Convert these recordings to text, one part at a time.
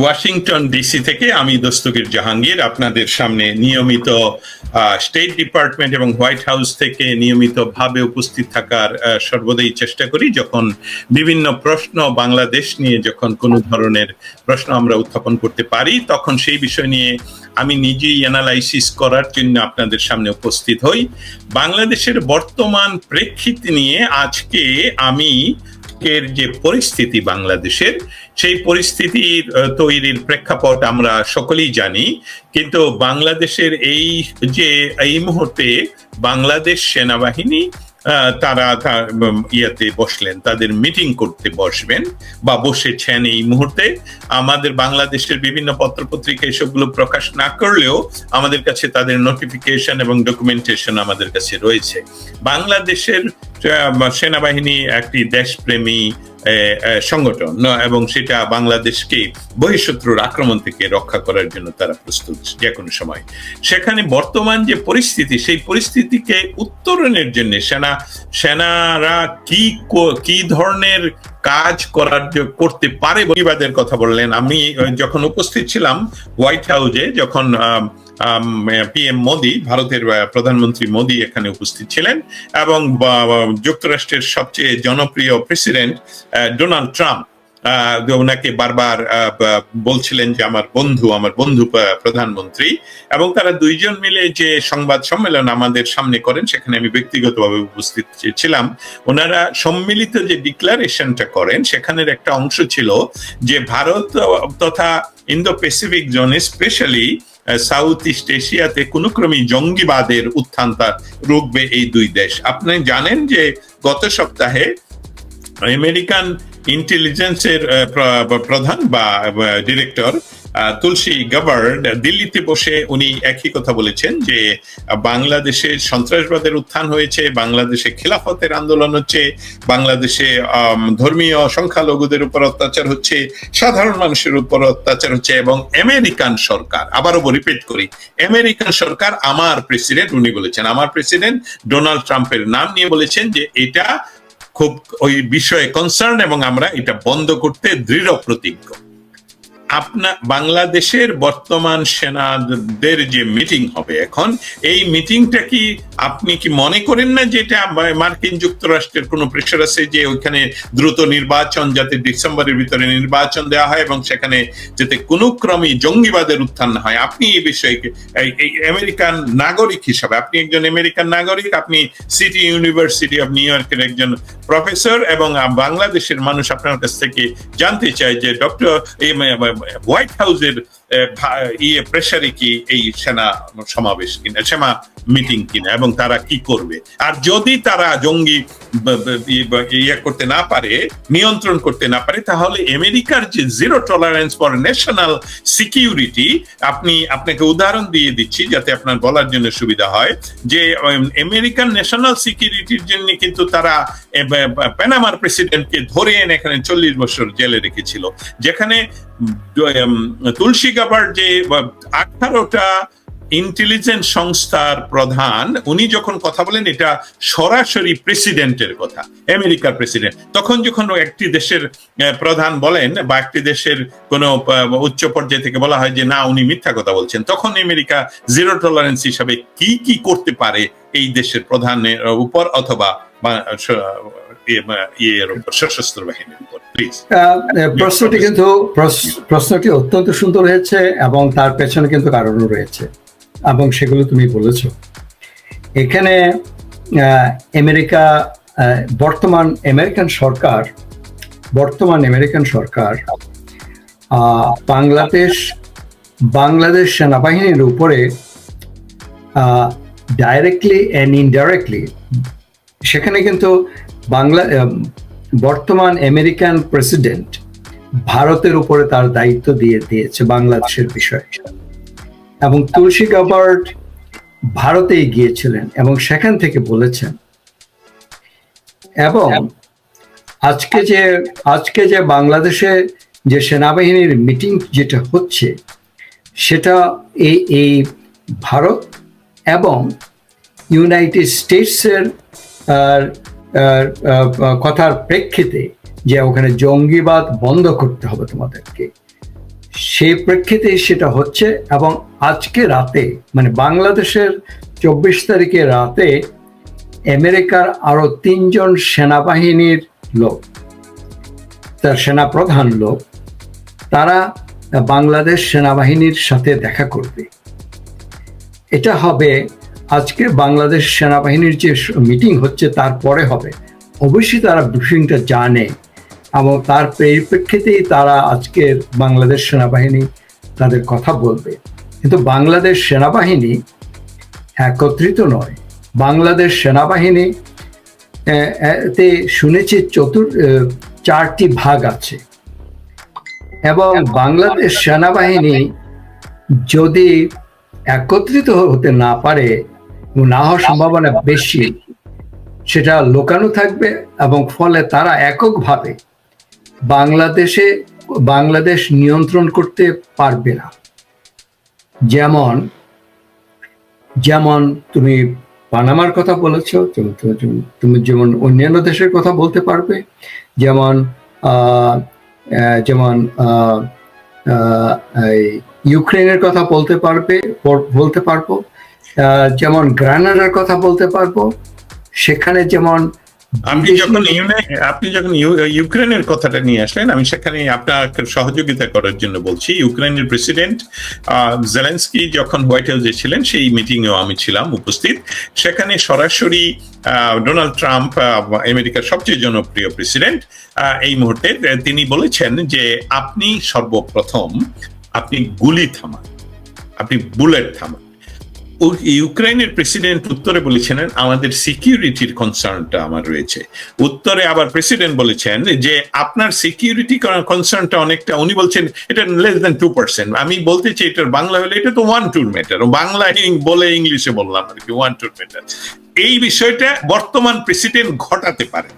Washington DC থেকে আমি দস্তগীর জাহাঙ্গীর আপনাদের সামনে নিয়মিত স্টেট ডিপার্টমেন্ট এবং হোয়াইট হাউস থেকে নিয়মিতভাবে উপস্থিত থাকার সর্বদাই চেষ্টা করি যখন বিভিন্ন প্রশ্ন বাংলাদেশ নিয়ে যখন কোনো ধরনের প্রশ্ন আমরা উত্থাপন করতে পারি, তখন সেই বিষয় নিয়ে আমি নিজেই অ্যানালাইসিস করার জন্য আপনাদের সামনে উপস্থিত হই। বাংলাদেশের বর্তমান প্রেক্ষিত নিয়ে আজকে আমি এর যে পরিস্থিতি বাংলাদেশের সেই পরিস্থিতির তৈরির প্রেক্ষাপট আমরা সকলেই জানি। কিন্তু বাংলাদেশের এই যে এই মুহূর্তে বাংলাদেশ সেনাবাহিনী তারা উম, বসলেন তাদের মিটিং করতে বসবেন বা বসেছেন এই মুহূর্তে। আমাদের বাংলাদেশের বিভিন্ন পত্রপত্রিকা এসবগুলো প্রকাশ না করলেও আমাদের কাছে তাদের নোটিফিকেশন এবং ডকুমেন্টেশন আমাদের কাছে রয়েছে। বাংলাদেশের সেনাবাহিনী একটি দেশপ্রেমী সংগঠন এবং সেটা বাংলাদেশকে বহিঃশত্রুর আক্রমণ থেকে রক্ষা করার জন্য তারা প্রস্তুত যে কোনো সময়। সেখানে বর্তমান যে পরিস্থিতি, সেই পরিস্থিতিকে উত্তরণের জন্য সেনা, সেনারা কি কি ধরনের কাজ করার করতে পারে প্রতিবাদের কথা বললেন, আমি যখন উপস্থিত ছিলাম হোয়াইট হাউসে যখন পিএম মোদি, ভারতের প্রধানমন্ত্রী মোদি এখানে উপস্থিত ছিলেন এবং যুক্তরাষ্ট্রের সবচেয়ে জনপ্রিয় প্রেসিডেন্ট ডোনাল্ড ট্রাম্প ওনাকে বারবার বলছিলেন যে আমার বন্ধু আমার বন্ধু প্রধানমন্ত্রী এবং তারা দুইজন মিলে যে সংবাদ সম্মেলন আমাদের সামনে করেন, সেখানে আমি ব্যক্তিগতভাবে উপস্থিত ছিলাম। ওনারা সম্মিলিত যে ডিক্লারেশনটা করেন, সেখানের একটা অংশ ছিল যে ভারত তথা ইন্দো প্যাসিফিক জোনে স্পেশালি সাউথ ইস্ট এশিয়াতে কোনো ক্রমে জঙ্গিবাদের উত্থান তার রুখবে এই দুই দেশ। আপনি জানেন যে গত সপ্তাহে আমেরিকান ইন্টেলিজেন্সের প্রধান বা ডিরেক্টর তুলসী গাবার্ড দিল্লিতে বসে উনি একই কথা বলেছেন যে, বাংলাদেশে সন্ত্রাসবাদের উত্থান হয়েছে, বাংলাদেশে খিলাফতের আন্দোলন হচ্ছে, বাংলাদেশে ধর্মীয় সংখ্যালঘুদের উপর অত্যাচার হচ্ছে, সাধারণ মানুষের উপর অত্যাচার হচ্ছে এবং আমেরিকান সরকার, আবারও রিপিট করি, আমেরিকান সরকার আমার প্রেসিডেন্ট উনি বলেছেন, আমার প্রেসিডেন্ট ডোনাল্ড ট্রাম্পের নাম নিয়ে বলেছেন যে, এটা খুব ওই বিষয়ে কনসার্ন এবং আমরা এটা বন্ধ করতে দৃঢ় প্রতিজ্ঞ আপনা, বাংলাদেশের বর্তমান সেনাদের যে মিটিং হবে এখন, এই মিটিংটা কি আপনি কি মনে করেন না যে এটা মার্কিন যুক্তরাষ্ট্রের কোনো প্রেশার আছে যে ওইখানে দ্রুত নির্বাচন, যাতে ডিসেম্বরের ভিতরে নির্বাচন দেওয়া হয় এবং সেখানে যাতে কোনো ক্রমে জঙ্গিবাদের উত্থান না হয়? আপনি এই বিষয়ে আমেরিকান নাগরিক হিসাবে, আপনি একজন আমেরিকান নাগরিক, আপনি সিটি ইউনিভার্সিটি অফ নিউ ইয়র্কের একজন প্রফেসর এবং বাংলাদেশের মানুষ আপনার কাছ থেকে জানতে চায় যে ডক্টর হোয়াইট হাউসের আহ, ভা- ইয়ে প্রেসারে কি এই সেনা সমাবেশ কিনা সেনা মিটিং কিনা এবং তারা কি করবে? আর যদি তারা জঙ্গি ইয়ে করতে না পারে, নিয়ন্ত্রণ করতে না পারে, তাহলে আমেরিকার যে zero tolerance for national security আপনি, আপনাকে উদাহরণ দিয়ে দিচ্ছি যাতে আপনার বলার জন্য সুবিধা হয়, যে আমেরিকান ন্যাশনাল সিকিউরিটির জন্য কিন্তু তারা প্যানামার প্রেসিডেন্টকে ধরে এনে এখানে চল্লিশ বছর জেলে রেখেছিল। যেখানে তুলসী গাবার যে আঠারোটা ইন্টেলিজেন্স সংস্থার প্রধান, উনি যখন কথা বলেন, এটা সরাসরি প্রেসিডেন্টের কথা, আমেরিকার প্রেসিডেন্ট তখন যখন একটি দেশের প্রধান বলেন, বা একটি দেশের কোন উচ্চ পর্যায়ে থেকে বলা হয় যে, না, উনি মিথ্যা কথা বলছেন, তখন আমেরিকা জিরো টলারেন্স হিসাবে কি কি করতে পারে এই দেশের প্রধানের উপর, অথবা ইয়ে- সশস্ত্র বাহিনীর উপর? প্রশ্নটি কিন্তু প্রশ- প্রশ্নটি অত্যন্ত সুন্দর হয়েছে এবং তার পেছনে কিন্তু কারণও রয়েছে এবং সেগুলো তুমি বলেছ। এখানে আমেরিকা বর্তমান আমেরিকান সরকার বর্তমান আমেরিকান সরকার আহ, বাংলাদেশ বাংলাদেশ সেনাবাহিনীর উপরে ডাইরেক্টলি অ্যান্ড ইনডাইরেক্টলি সেখানে কিন্তু বাংলা বর্তমান আমেরিকান প্রেসিডেন্ট ভারতের উপরে তার দায়িত্ব দিয়ে দিয়েছে বাংলাদেশের বিষয়ে। এবং তুলসী গাবার্ড ভারতে গিয়েছিলেন এবং সেখান থেকে বলেছেন, এবং আজকে যে আজকে যে বাংলাদেশে যে সেনাবাহিনীর মিটিং যেটা হচ্ছে, সেটা এই এই ভারত এবং ইউনাইটেড স্টেটসের কথার প্রেক্ষিতে যে ওখানে জঙ্গিবাদ বন্ধ করতে হবে তোমাদেরকে। সেই প্রেক্ষিতে সেটা হচ্ছে এবং আজকে রাতে মানে বাংলাদেশের চব্বিশ তারিখে রাতে আমেরিকার আরও তিনজন সেনাবাহিনীর লোক, তার সেনাপ্রধান লোক, তারা বাংলাদেশ সেনাবাহিনীর সাথে দেখা করবে। এটা হবে আজকে বাংলাদেশ সেনাবাহিনীর যে মিটিং হচ্ছে তারপরে হবে। অবশ্যই তারা ব্রিফিংটা জানে এবং তার পরিপ্রেক্ষিতেই তারা আজকের বাংলাদেশ সেনাবাহিনী তাদের কথা বলবে। কিন্তু বাংলাদেশ সেনাবাহিনী একত্রিত নয়। বাংলাদেশ সেনাবাহিনী আহ, আহ, তে শুনেছি চতুর চারটি ভাগ আছে। এবং বাংলাদেশ সেনাবাহিনী যদি একত্রিত হতে না পারে না হওয়ার সম্ভাবনা বেশি। সেটা লোকানো থাকবে এবং ফলে তারা এককভাবে বাংলাদেশে, বাংলাদেশ নিয়ন্ত্রণ করতে পারবে না। যেমন যেমন তুমি পানামার কথা বলেছ তুমি যেমন অন্যান্য দেশের কথা বলতে পারবে, যেমন যেমন ইউক্রেনের কথা বলতে পারবে বলতে পারব। যেমন গ্রানাডার কথা বলতে পারব সেখানে যেমন আপনি যখন আপনি যখন ইউক্রেনের কথাটা নিয়ে আসলেন আমি সেখানে আপনাকে সহযোগিতা করার জন্য বলছি। ইউক্রেনের প্রেসিডেন্ট জেলেন্সকি যখন হোয়াইট হাউসে ছিলেন সেই মিটিং এও আমি ছিলাম উপস্থিত। সেখানে সরাসরি ডোনাল্ড ট্রাম্প আমেরিকার সবচেয়ে জনপ্রিয় প্রেসিডেন্ট এই মুহূর্তে তিনি বলেছেন যে আপনি সর্বপ্রথম আপনি গুলি থামান আপনি বুলেট থামান। ইউক্রেনের প্রেসিডেন্ট উত্তরে বলেছিলেন আমাদের সিকিউরিটির কনসার্নটা আমার রয়েছে। উত্তরে আবার প্রেসিডেন্ট বলেছেন যে, আপনার সিকিউরিটি কনসার্নটা অনেকটা, উনি বলছেন এটা লেস দেন টু পার্সেন্ট আমি বলতে চাই, এটার বাংলা হলে এটা তো ওয়ান টুর ম্যাটার বাংলা বলে ইংলিশে বললাম আর কি ওয়ান টুর ম্যাটার এই বিষয়টা বর্তমান প্রেসিডেন্ট ঘটাতে পারে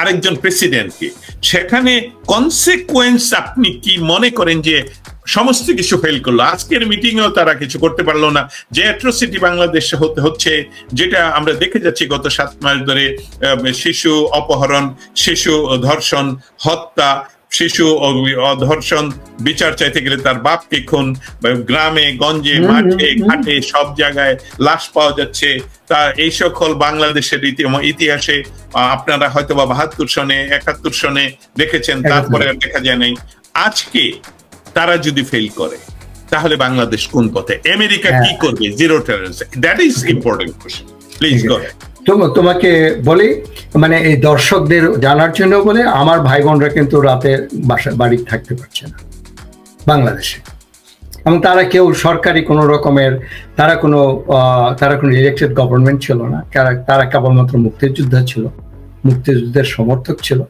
আরেকজন প্রেসিডেন্টকে সেখানে কনসিকুয়েন্স আপনি কি মনে করেন যে সমস্ত কিছু ফেল করল? আজকের মিটিং এও তারা কিছু করতে পারল না। যে অ্যাট্রোসিটি বাংলাদেশে হতে হচ্ছে, যেটা আমরা দেখে যাচ্ছি গত সাত মাস ধরে শিশু অপহরণ, শিশু ধর্ষণ, হত্যা শিশু অ- ধর্ষণ বিচার চাইতে গেলে তার বাপকে খুন গ্রামে গঞ্জে মাঠে। ঘাটে সব জায়গায় লাশ পাওয়া যাচ্ছে। তা এই সকল বাংলাদেশের ইতিহাসে আপনারা হয়তো বা বাহাত্তর সনে একাত্তর সনে দেখেছেন তারপরে আর দেখা যায় নাই। আজকে তারা যদি ফেল করে তাহলে বাংলাদেশ কোন পথে? আমেরিকা কি হ্যাঁ। করবে zero tolerance that is important question please go তোমাকে বলি মানে এই দর্শকদের জানার জন্য বলে, আমার ভাই বোনরা কিন্তু রাতে বাসা, বাড়ি থাকতে পারছে না, বাংলাদেশে। এবং তারা কেউ সরকারি কোনো রকমের, তারা কোনো তারা কোনো ইলেকটেড গভর্নমেন্ট ছিল না, তারা তারা কেবলমাত্র মুক্তিযোদ্ধা ছিল, মুক্তিযুদ্ধের সমর্থক ছিল।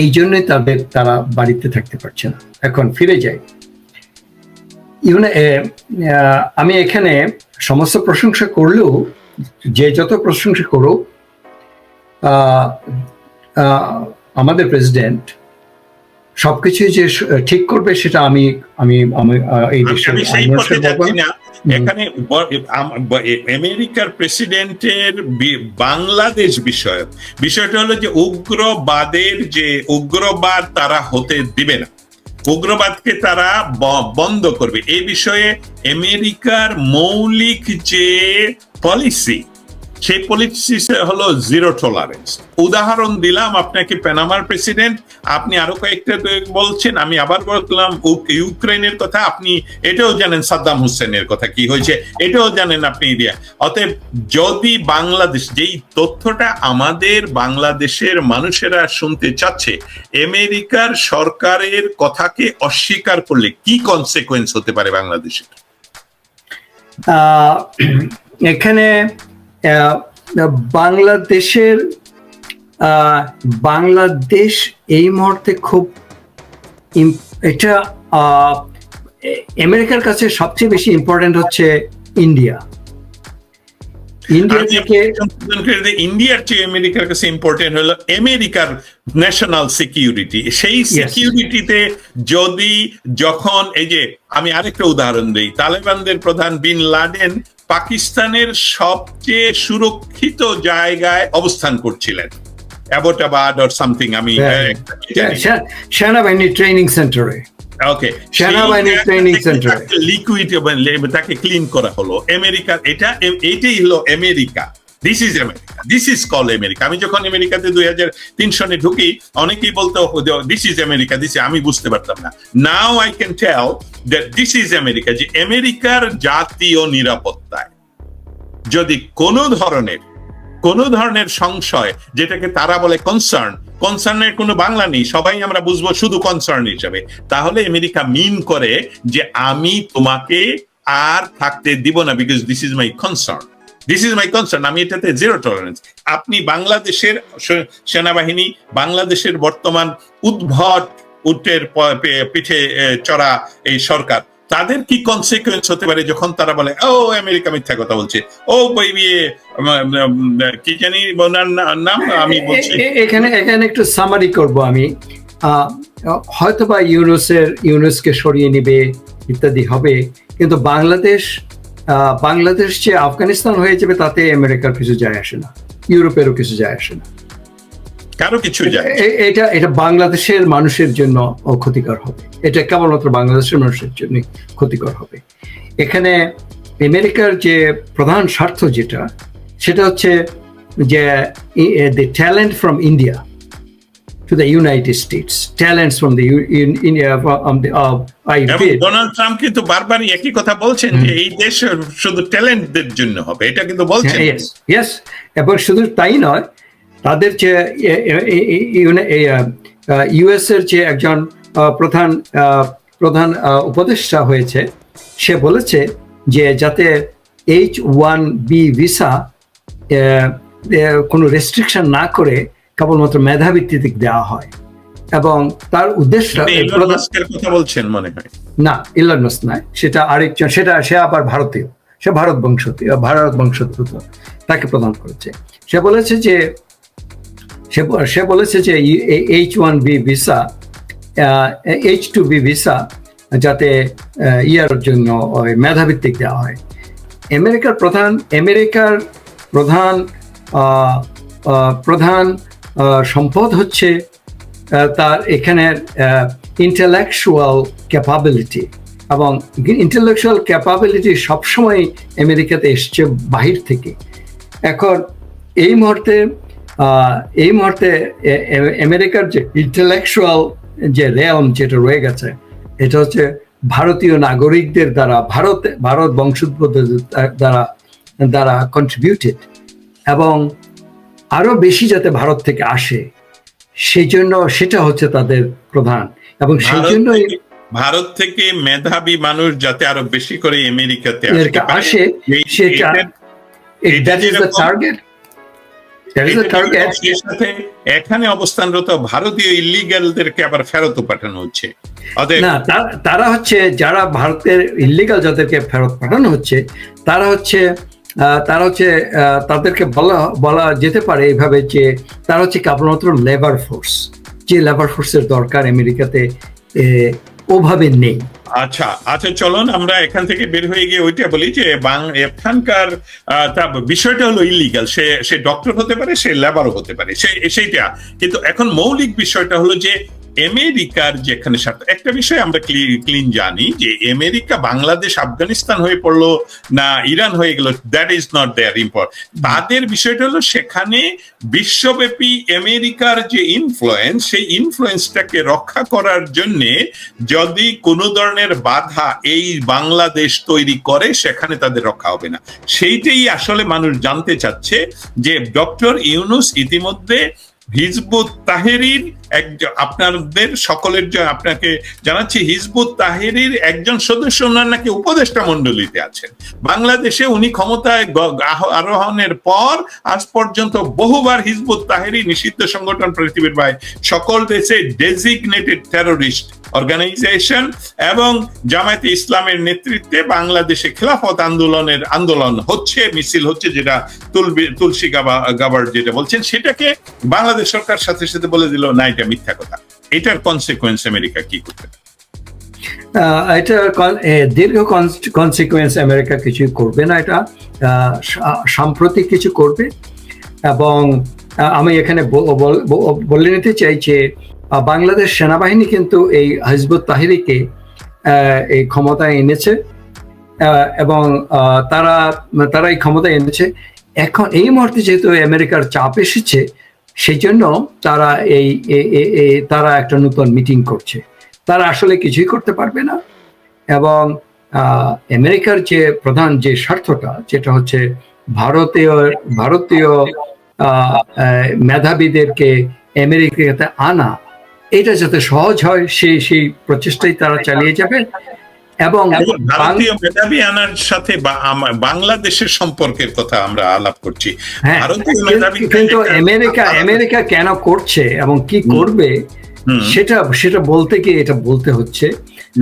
এই জন্যই তাদের, তারা বাড়িতে থাকতে পারছে না। এখন ফিরে যাই। ইউনে আমি এখানে সমস্ত প্রশংসা করলেও যে যত প্রশংসা করুক আমাদের প্রেসিডেন্ট সবকিছু যে ঠিক করবে সেটা আমি আমি আমি এই দেশের। এখানে আমেরিকার প্রেসিডেন্টের বাংলাদেশ বিষয় বিষয়টা হলো যে উগ্রবাদের যে উগ্রবাদ তারা হতে দিবে না। উগ্রবাদকে তারা বন্ধ করবে। এই বিষয়ে আমেরিকার মৌলিক যে পলিসি সেই পলিসি হলো জিরো টলারেন্স উদাহরণ দিলাম আপনাকে পেনামার প্রেসিডেন্ট আপনি আরও কয়েকটা বলছেন, আমি আবার বললাম ইউক্রেনের কথা, আপনি এটাও জানেন সাদ্দাম হোসেনের কথা কি হয়েছে, এটাও জানেন আপনি ইন্ডিয়া। অতএব যদি বাংলাদেশ, যেই তথ্যটা আমাদের বাংলাদেশের মানুষেরা শুনতে চাচ্ছে, আমেরিকার সরকারের কথাকে অস্বীকার করলে কি কনসিকুয়েন্স হতে পারে বাংলাদেশের? এখানে আহ, বাংলাদেশের বাংলাদেশ এই মুহূর্তে খুব এটা আমেরিকার কাছে সবচেয়ে বেশি ইম্পর্টেন্ট হচ্ছে ইন্ডিয়া। ইন্ডিয়া থেকে ইন্ডিয়ার চেয়ে আমেরিকার কাছে ইম্পর্টেন্ট হলো আমেরিকার ন্যাশনাল সিকিউরিটি সেই সিকিউরিটিতে যদি যখন এই যে আমি আরেকটা উদাহরণ দিই তালেবানদের প্রধান বিন লাদেন পাকিস্তানের সবচেয়ে সুরক্ষিত জায়গায় অবস্থান করছিলেন। অ্যাবোটাবাদ অর সামথিং আমি হ্যাঁ। জানি। সে- সেনাবাহিনী ট্রেনিং সেন্টারে ওকে সেনাবাহিনীর ট্রেনিং সেন্টারে লিকুইড তাকে ক্লিন করা হলো। আমেরিকার এটা এটাই হলো America. This is America this is call America আমি যখন আমেরিকাতে দুই হাজার তিন সনে ঢুকি, অনেকেই বলতো দিস ইজ আমেরিকা দিস আমি বুঝতে পারতাম না। Now I can tell that this is America যে আমেরিকার জাতীয় নিরাপত্তায় যদি কোনো ধরনের, কোন ধরনের সংশয়, যেটাকে তারা বলে কনসার্ন কনসার্নের কোনো বাংলা নেই, সবাই আমরা বুঝব শুধু কনসার্ন হিসাবে, তাহলে আমেরিকা মিন করে যে আমি তোমাকে আর থাকতে দিব না because this is my concern this is my concern আমি এটাতে জিরো টলারেন্স আপনি বাংলাদেশের সেনাবাহিনী বাংলাদেশের বর্তমান উদ্ভট উটের পিঠে চড়া এই সরকার তাদের কি কনসিকুয়েন্স হতে পারে যখন তারা বলে ও আমেরিকা মিথ্যা কথা বলছে। ও বই কি জানি ওনার নাম আমি বলছি। এখানে এখানে একটু সামারি করব আমি। হয়তোবা ইউনুসের ইউনুসকে সরিয়ে নিবে ইত্যাদি হবে কিন্তু বাংলাদেশ বাংলাদেশ যে আফগানিস্তান হয়ে যাবে তাতে আমেরিকার কিছু যায় আসে না। ইউরোপেরও কিছু যায় আসে না। কারও কিছু যায় এটা এটা বাংলাদেশের মানুষের জন্য ক্ষতিকর হবে। এটা কেবলমাত্র বাংলাদেশের মানুষের জন্য ক্ষতিকর হবে। এখানে আমেরিকার যে প্রধান স্বার্থ যেটা সেটা হচ্ছে যে the talent from India to the United States talents from the India I এবং ডোনাল্ড ট্রাম্প কিন্তু বারবারই একই কথা বলছেন যে এই দেশ শুধু ট্যালেন্টদের জন্য হবে। এটা কিন্তু বলছেন। ইয়েস ইয়েস এবং শুধু তাই নয় তাদের যে ইউএস এর যে একজন প্রধান প্রধান উপদেষ্টা হয়েছে সে বলেছে যে যাতে এইচ ওয়ান বি ভিসা কোনো রেস্ট্রিকশন না করে কেবলমাত্র মেধাভিত্তিতে দেওয়া হয়। এবং তার উদ্দেশ্য কথা বলছেন মনে হয়। না ইলন মাস্ক নয়। সেটা আরেকজন সেটা সে আবার ভারতীয়। সে ভারত বংশোদ্ভূত ভারত বংশোদ্ভূত। তাকে প্রদান করেছে। সে বলেছে যে সে বলেছে যে H one B visa H two B visa যাতে ইয়ার জন্য মেধাভিত্তিক দেওয়া হয়। আমেরিকার প্রধান আমেরিকার প্রধান প্রধান সম্পদ হচ্ছে তার এখানের ইন্টেলেকচুয়াল ক্যাপাবিলিটি এবং ইন্টেলেকচুয়াল ক্যাপাবিলিটি সবসময় আমেরিকাতে এসছে বাহির থেকে। এখন এই মুহূর্তে এই মুহূর্তে আমেরিকার যে ইন্টেলেকচুয়াল যে রেয়ম যেটা রয়ে গেছে, এটা হচ্ছে ভারতীয় নাগরিকদের দ্বারা, ভারত ভারত বংশোদ্ভূতদের দ্বারা দ্বারা কন্ট্রিবিউটেড এবং আরও বেশি যাতে ভারত থেকে আসে সেই জন্য সেটা হচ্ছে তাদের প্রধান। এবং সেই থেকে- ভারত থেকে মেধাবী মানুষ যাতে আরও বেশি করে আমেরিকাতে আমেরিকা আসে সেটা টার্গেট এখানে অবস্থানরত ভারতীয় ইলিগালদেরকে আবার ফেরত পাঠানো হচ্ছে। না তারা হচ্ছে যারা ভারতের ইলিগাল যাদেরকে ফেরত পাঠানো হচ্ছে তারা হচ্ছে তারা হচ্ছে তাদেরকে বলা বলা যেতে পারে এইভাবে যে তারা হচ্ছে কেবলমাত্র লেবার ফোর্স যে লেবার ফোর্সের দরকার আমেরিকাতে ওভাবে নেই। আচ্ছা আচ্ছা চলুন, আমরা এখান থেকে বের হয়ে গিয়ে ওইটা বলি যে এখানকার বিষয়টা হলো ইলিগাল সে সে ডক্টর হতে পারে, সে লেবারও হতে পারে, সে, সেইটা। কিন্তু এখন মৌলিক বিষয়টা হলো যে আমেরিকার যেখানে একটা বিষয় আমরা ক্লিন জানি যে আমেরিকা বাংলাদেশ আফগানিস্তান হয়ে পড়ল না ইরান হয়ে গেল that is not their import তাদের বিষয়টা হলো সেখানে বিশ্বব্যাপী আমেরিকার যে ইনফ্লুয়েন্স সেই ইনফ্লুয়েন্সটাকে রক্ষা করার জন্যে যদি কোনো ধরনের বাধা এই বাংলাদেশ তৈরি করে, সেখানে তাদের রক্ষা হবে না। সেইটাই আসলে মানুষ জানতে চাচ্ছে যে ডক্টর ইউনুস ইতিমধ্যে হিজবুত তাহেরির একজন, আপনাদের সকলের জন্য আপনাকে জানাচ্ছি, হিজবুত তাহেরির একজন সদস্য, ওনার নাকি উপদেষ্টা মন্ডলীতে আছেন। বাংলাদেশে উনি ক্ষমতায় আরোহণের পর আজ পর্যন্ত বহুবার হিজবুত তাহেরি নিষিদ্ধ সংগঠন পৃথিবীর ভাই সকল দেশে ডেজিগনেটেড টেরোরিস্ট অর্গানাইজেশন এবং জামায়াতে ইসলামের নেতৃত্বে বাংলাদেশে খেলাফত আন্দোলনের আন্দোলন হচ্ছে, মিছিল হচ্ছে, যেটা তুলসী গাবা, গাবার যেটা বলছেন, সেটাকে বাংলাদেশ সরকার সাথে সাথে বলে দিল, না, এটা মিথ্যা কথা। এটার কনসিকুয়েন্স আমেরিকা কি করতে? এটা দীর্ঘ কনসিকুয়েন্স আমেরিকা কিছু করবে না, এটা সাম্প্রতিক কিছু করবে। এবং আমি এখানে বল- নিতে চাই যে বাংলাদেশ সেনাবাহিনী কিন্তু এই হিজবুত তাহিরিকে এই ক্ষমতায় এনেছে। এবং তারা তারা এই ক্ষমতায় এনেছে। এখন এই মুহূর্তে যেহেতু আমেরিকার চাপ এসেছে সেই জন্য তারা এই তারা একটা নতুন মিটিং করছে। তারা আসলে কিছুই করতে পারবে না। এবং আমেরিকার যে প্রধান যে স্বার্থটা, যেটা হচ্ছে ভারতীয় ভারতীয় মেধাবীদেরকে আমেরিকাতে আনা, এটা যাতে সহজ হয় সেই সেই প্রচেষ্টাই তারা চালিয়ে যাবে। এবং ভারতীয় মেধাবী আনার সাথে বাংলাদেশের সম্পর্কের কথা আমরা আলাপ করছি। হ্যাঁ কিন্তু- আমেরিকা আমেরিকা কেন করছে এবং কি করবে সেটা সেটা বলতে গিয়ে এটা বলতে হচ্ছে।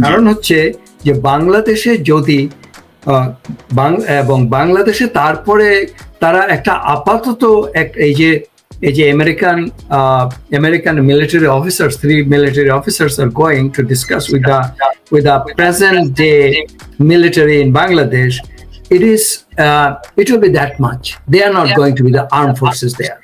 কারণ হচ্ছে যে বাংলাদেশে যদি এবং বাংলাদেশে তারপরে তারা একটা আপাতত এক এই যে এই যে American American military officers three military officers are going to discuss with the with the present day military in Bangladesh, it is uh, it will be that much. They are not going to be the armed forces there.